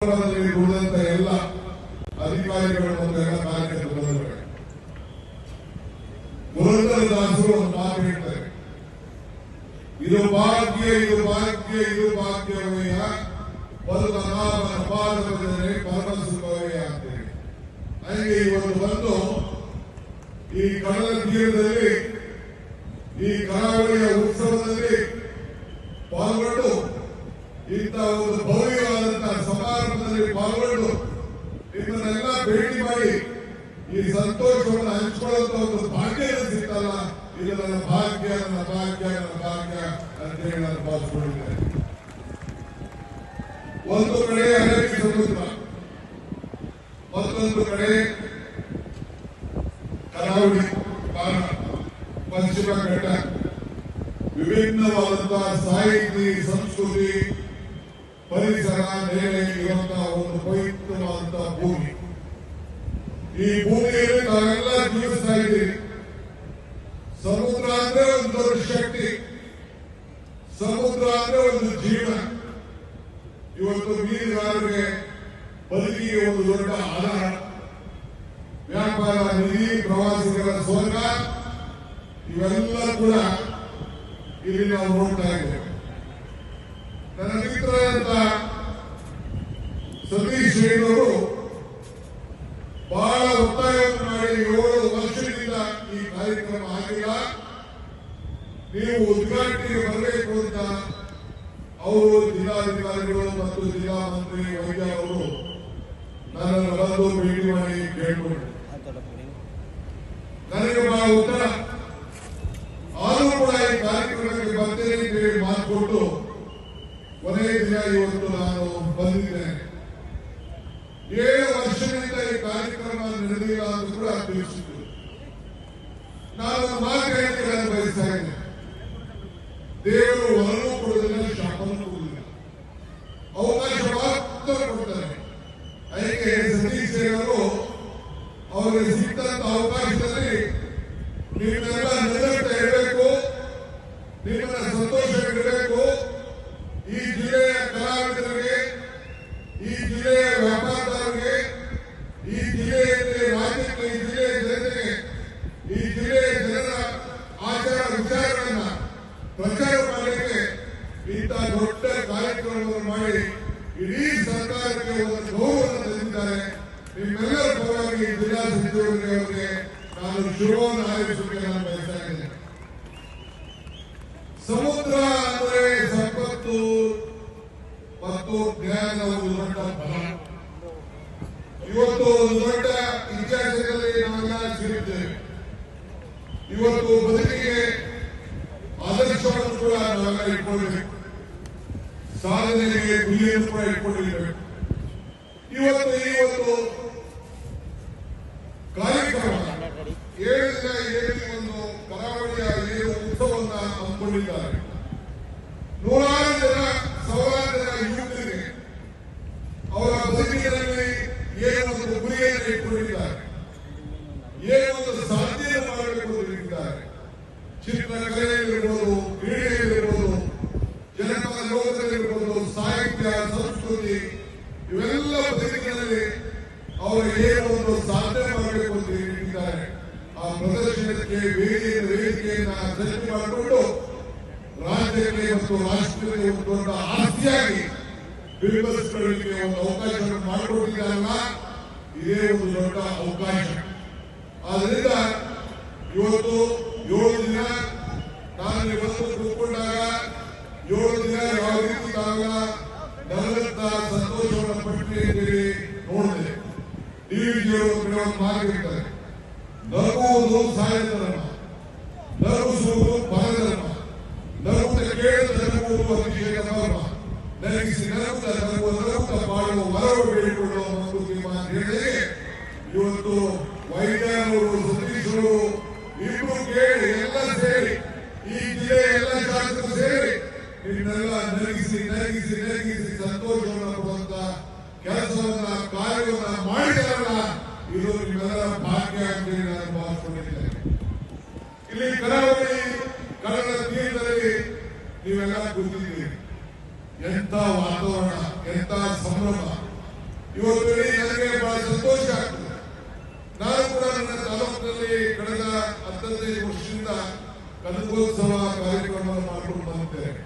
ಎಲ್ಲ ಅಧಿಕಾರಿಗಳು ಮತ್ತು ಎಲ್ಲ ಕಾರ್ಯಕರ್ತರು ಮಾತು ಹೇಳ್ತಾರೆ. ಇದು ಭಾಗ್ಯ ಇದು ಭಾಗ್ಯ, ಇದು ಭಾಗ್ಯವಯ್ಯ ಪದ್ಮನಾಭನ ಪಾದದಲ್ಲಿ ಪರಮ ಸುಖವಯ್ಯ ಅಂತೇಳಿ ನನಗೆ ಇವತ್ತು ಬಂದು ಈ ಕಡಲ ತೀರದಲ್ಲಿ, ಈ ಕರಾವಳಿಯ ಉತ್ಸವದಲ್ಲಿ ಪಾಲ್ಗೊಂಡು ಇಂತಹ ಒಂದು ಭವ್ಯವಾದಂತಹ ಸಮಾರಂಭದಲ್ಲಿ ಪಾಲ್ಗೊಂಡು ನಿಮ್ಮನ್ನೆಲ್ಲ ಭೇಟಿ ಮಾಡಿ ಈ ಸಂತೋಷವನ್ನು ಹಂಚಿಕೊಳ್ಳುವಂತ ಒಂದು ಭಾಗ್ಯ ಸಿಗ್ತಲ್ಲ. ಇದು ನನ್ನ ಭಾಗ್ಯ ನನ್ನ ಭಾಗ್ಯ ನನ್ನ ಭಾಗ್ಯ ಅಂತೇಳಿ ನಾನು ಭಾವಿಸ್ಕೊಂಡಿದ್ದೇನೆ. ಒಂದು ಕಡೆ ಅರಬ್ಬಿ ಸಮುದ್ರ ಮತ್ತೊಂದು ಕಡೆ ಕರಾವಳಿ ಪಶ್ಚಿಮ ಘಟ್ಟ ವಿಭಿನ್ನವಾದಂತಹ ಸಾಹಿತಿ, ಸಂಸ್ಕೃತಿ, ಪರಿಸರ ಮೇಲೆ ಇರುವಂತಹ ಒಂದು ಪವಿತ್ರವಾದಂತಹ ಭೂಮಿ. ಈ ಭೂಮಿಯಲ್ಲಿ ನಾವೆಲ್ಲ ಜೀವಿಸ್ತಾ ಇದ್ದೀವಿ ಸಮುದ್ರ ಅಂದ್ರೆ ಒಂದು ದೊಡ್ಡ ಶಕ್ತಿ ಸಮುದ್ರ ಅಂದ್ರೆ ಒಂದು ಜೀವನ ಇವತ್ತು ಮೀನುಗಾರರಿಗೆ ಬದುಕಿಗೆ ಒಂದು ದೊಡ್ಡ ಆಧಾರ ವ್ಯಾಪಾರ ನಿಧಿ ಪ್ರವಾಸಿಗರ ಸ್ವರ್ಗ ಇವೆಲ್ಲ ಕೂಡ ಇಲ್ಲಿ ನಾವು ನೋಡ್ತಾ ಇದ್ದೇವೆ ನನ್ನ ಮಿತ್ರರಾದಂತ ಸತೀಶ್ ರೇಣವರು ಬಹಳ ಒತ್ತಾಯವನ್ನು ಮಾಡಿ ಏಳು ವರ್ಷದಿಂದ ಈ ಕಾರ್ಯಕ್ರಮ ಆಗಿಲ್ಲ ನೀವು ಉದ್ಘಾಟನೆಗೆ ಬರಬೇಕು ಅಂತ ಅವರು ಜಿಲ್ಲಾಧಿಕಾರಿಗಳು ಮತ್ತು ಜಿಲ್ಲಾ ಮಂತ್ರಿ ವೈದ್ಯ ಅವರು ನನ್ನನ್ನು ಬಂದು ಭೇಟಿ ಮಾಡಿ ಕೇಳಿಕೊಂಡು. ನನಗೆ ಬಹಳ ಉತ್ತರ. ಆದರೂ ಕೂಡ ಈ ಕಾರ್ಯಕ್ರಮಕ್ಕೆ ಬರ್ತೇನೆ ಅಂತ ಹೇಳಿ ಮಾತು ಕೊಟ್ಟು ಕೊನೆಯ ದಿನ ಇವತ್ತು ನಾನು ಬಂದಿದ್ದೇನೆ. ಏಳು ವರ್ಷಗಳಿಂದ ಈ ಕಾರ್ಯಕ್ರಮ ನಡೆದಿಲ್ಲ ಅಂತ ಕೂಡ ತಿಳಿಸಿದ್ರು ನಾನು ಒಂದು ಮಾತು ಹೇಳಿಕೆಗಳನ್ನು ಬಯಸ್ತಾ ಇದ್ದೇನೆ ದೇವರು ವರನೂ ಕೊಡುವುದಿಲ್ಲ ಶಾಪನೂ ಕೊಡುವುದಿಲ್ಲ ಅವಕಾಶ ಮಾತ್ರ ಕೊಡ್ತಾರೆ ಅದಕ್ಕೆ ಸತೀಶ್ ಅವರು ಅವರಿಗೆ ಸಿಕ್ಕಂತ ಅವಕಾಶದಲ್ಲಿ ನೀವೆಲ್ಲ ನಿರಂತರ ಇರಬೇಕು ನಿಮ್ಮನ್ನ ಸಂತೋಷ ಇರಬೇಕು ಈ ಜಿಲ್ಲೆಯ ಕಲಾವಿದರಿಗೆ ಈ ಜಿಲ್ಲೆಯ ವ್ಯಾಪಾರದವರಿಗೆ ಈ ಜಿಲ್ಲೆಯಲ್ಲಿ ರಾಜ್ಯಕ್ಕೆ ಈ ಜಿಲ್ಲೆಯ ಜನತೆಗೆ ಈ ಜಿಲ್ಲೆಯ ಜನರ ಆಚಾರ ವಿಚಾರಗಳನ್ನ ಪ್ರಚಾರ ಮಾಡಲಿಕ್ಕೆ ಇಂಥ ದೊಡ್ಡ ಕಾರ್ಯಕ್ರಮವನ್ನು ಮಾಡಿ ಇಡೀ ಸರ್ಕಾರಕ್ಕೆ ಒಂದು ಗೌರವವನ್ನು ತಂದಿದ್ದಾರೆ ನಿಮ್ಮೆಲ್ಲರ ಅವರಿಗೆ ನಾನು ಶುಭವನ್ನು ಹಾರೈಸಲಿಕ್ಕೆ ಬಯಸ್ತಾ ಇದ್ದೇನೆ ಸಮುದ್ರ ಸಂಪತ್ತು ಮತ್ತು ಜ್ಞಾನ ಒಂದು ದೊಡ್ಡ ಇವತ್ತು ಒಂದು ದೊಡ್ಡ ಇತಿಹಾಸದಲ್ಲಿ ನಾವೆಲ್ಲ ಸೇರಿದ್ದೇವೆ ಇವತ್ತು ಬದುಕಿಗೆ ಆದರ್ಶವನ್ನು ಕೂಡ ನಾವೆಲ್ಲ ಇಟ್ಕೊಳ್ಬೇಕು ಸಾಧನೆಗೆ ಗುರಿಯನ್ನು ಕೂಡ ಇಟ್ಕೊಂಡಿರಬೇಕು ಇವತ್ತು ಈ ಒಂದು ಕಾರ್ಯಕ್ರಮ ಏಳು ದಿನ ಏಳು ಒಂದು ಕರಾವಳಿಯ ಏಳು ಉತ್ಸವವನ್ನ ಹಮ್ಮಿಕೊಂಡಿದ್ದಾರೆ ನೂರಾರು ಜನ, ಸಾವಿರಾರು ಜನ ಯುವಕರಿಗೆ ಅವರ ಬದುಕಿನಲ್ಲಿ ಏನೊಂದು ಗುರಿಯನ್ನು ಇಟ್ಟುಕೊಂಡಿದ್ದಾರೆ ಏನೊಂದು ಸಾಧನೆಯನ್ನು ಮಾಡಬೇಕು ಇಟ್ಟಿದ್ದಾರೆ ಚಿತ್ರಕಲೆಯಲ್ಲಿರ್ಬೋದು, ಕ್ರೀಡೆಯಲ್ಲಿರ್ಬೋದು, ಜನಪದ ಲೋಕದಲ್ಲಿರ್ಬೋದು, ಸಾಹಿತ್ಯ, ಸಂಸ್ಕೃತಿ, ಇವೆಲ್ಲ ಬದುಕಿನಲ್ಲಿ ಅವರು ಏನು ಒಂದು ಸಾಧನೆ ಮಾಡಬೇಕು ಅಂತ ಹೇಳಿದ್ದಾರೆ ಆ ಪ್ರದರ್ಶನಕ್ಕೆ, ವೇದಿಕೆ, ವೇದಿಕೆಯನ್ನ ಸೃಷ್ಟಿ ಮಾಡಿಕೊಂಡು ರಾಜ್ಯಕ್ಕೆ ಮತ್ತು ರಾಷ್ಟ್ರದಲ್ಲಿ ಒಂದು ದೊಡ್ಡ ಆಸ್ತಿಯಾಗಿ ಬಿಂಬಿಸಿಕೊಳ್ಳಲಿಕ್ಕೆ ಒಂದು ಅವಕಾಶವನ್ನು ಮಾಡಿಕೊಟ್ಟಿದ್ದಾರಲ್ಲ, ಇದೇ ಒಂದು ದೊಡ್ಡ ಅವಕಾಶ. ಆದ್ರಿಂದ ಇವತ್ತು ಏಳು ದಿನ ನಾನು ಇವತ್ತು ಕೂತ್ಕೊಂಡಾಗ ಏಳು ದಿನ ಯಾವ ರೀತಿ ತಾವೆಲ್ಲ ನಗರದ ಸಂತೋಷವನ್ನು ಪಟ್ಟಿ ಅಂತೇಳಿ ನೋಡಿದೆ ಟಿವಿ ಕೆಲವೊಂದು ನಗುವುದು ಸಾಯಧರ್ಮ ನಗುಸುವುದು ಕೇಳಿದ ನಗುವುದು ಅಭಿಷೇಕ ನನಗೆ ನಗುವ ನಗುತ್ತ ಬಾಳುವ ವರವು ಬೇಡಿಕೊಳ್ಳುವ ಇವತ್ತು ಕೇಳಿ ಎಲ್ಲ ಸೇರಿ ಈ ಜಿಲ್ಲೆಯ ಎಲ್ಲ ಶಾಸಕರು ಸೇರಿ ನಿನ್ನೆಲ್ಲ ನಗಿಸಿ ನಗಿಸಿ ನಗಿಸಿ ಸಂತೋಷವನ್ನು ಕೊಡುವಂತ ಕೆಲಸವನ್ನ ಕಾರ್ಯವನ್ನ ಇದು ನಿಮ್ಮೆಲ್ಲರ ಭಾಗ್ಯ ಅಂತೇಳಿ ನಾನು ಇಲ್ಲಿ ಕರಾವಳಿ ತೀರದಲ್ಲಿ ನೀವೆಲ್ಲ ಕೂತಿದ್ದೀರಿ ಎಂತ ವಾತಾವರಣ ಎಂತ ಸಂಭ್ರಮ. ಇವತ್ತು ನನಗೆ ಬಹಳ ಸಂತೋಷ ಆಗ್ತದೆ. ನಾನು ಕೂಡ ನನ್ನ ತಾಲೂಕಿನಲ್ಲಿ ಕಳೆದ ಹತ್ತದೈದು ವರ್ಷದಿಂದ ಕನಕೋತ್ಸವ